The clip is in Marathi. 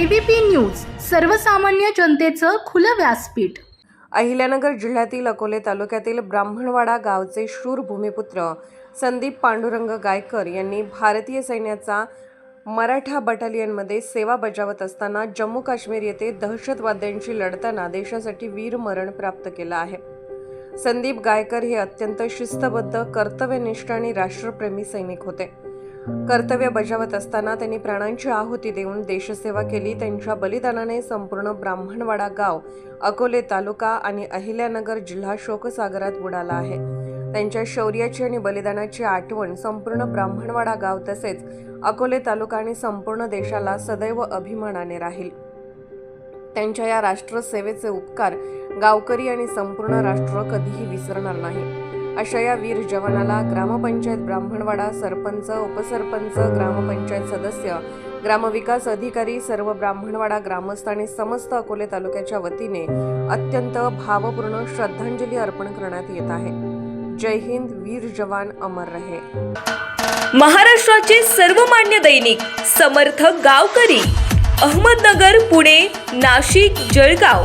एबीपी न्यूज सर्वसामान्य जनतेचं खुलं व्यासपीठ. अहिल्यानगर जिल्ह्यातील अकोले तालुक्यातील ब्राह्मणवाडा गावचे शूर भूमिपुत्र संदीप पांडुरंग गायकर यांनी भारतीय सैन्याचा मराठा बटालियनमध्ये सेवा बजावत असताना जम्मू काश्मीर येथे दहशतवाद्यांशी लढताना देशासाठी वीर मरण प्राप्त केलं आहे. संदीप गायकर हे अत्यंत शिस्तबद्ध कर्तव्यनिष्ठ आणि राष्ट्रप्रेमी सैनिक होते. कर्तव्य बजावत असताना त्यांनी प्राणांची आहुती देऊन देशसेवा केली. त्यांच्या बलिदानाने संपूर्ण ब्राह्मणवाडा गाव अकोले तालुका आणि अहिल्यानगर जिल्हा शोकसागरात बुडाला आहे. त्यांच्या शौर्याची आणि बलिदानाची आठवण संपूर्ण ब्राह्मणवाडा गाव तसेच अकोले तालुका आणि संपूर्ण देशाला सदैव अभिमानाने राहील. त्यांच्या या राष्ट्रसेवेचे उपकार गावकरी आणि संपूर्ण राष्ट्र कधीही विसरणार नाही. अशा या वीर जवानाला ग्रामपंचायत ब्राह्मणवाडा सरपंच उपसरपंच ग्रामपंचायत सदस्य ग्रामविकास अधिकारी सर्व ब्राह्मणवाडा ग्रामस्थ आणि समस्त अकोले तालुक्याच्या वतीने अत्यंत भावपूर्ण श्रद्धांजली अर्पण करण्यात येत आहे. जय हिंद वीर जवान अमर रहे. महाराष्ट्राचे सर्वमान्य दैनिक समर्थ गावकरी अहमदनगर पुणे नाशिक जळगाव.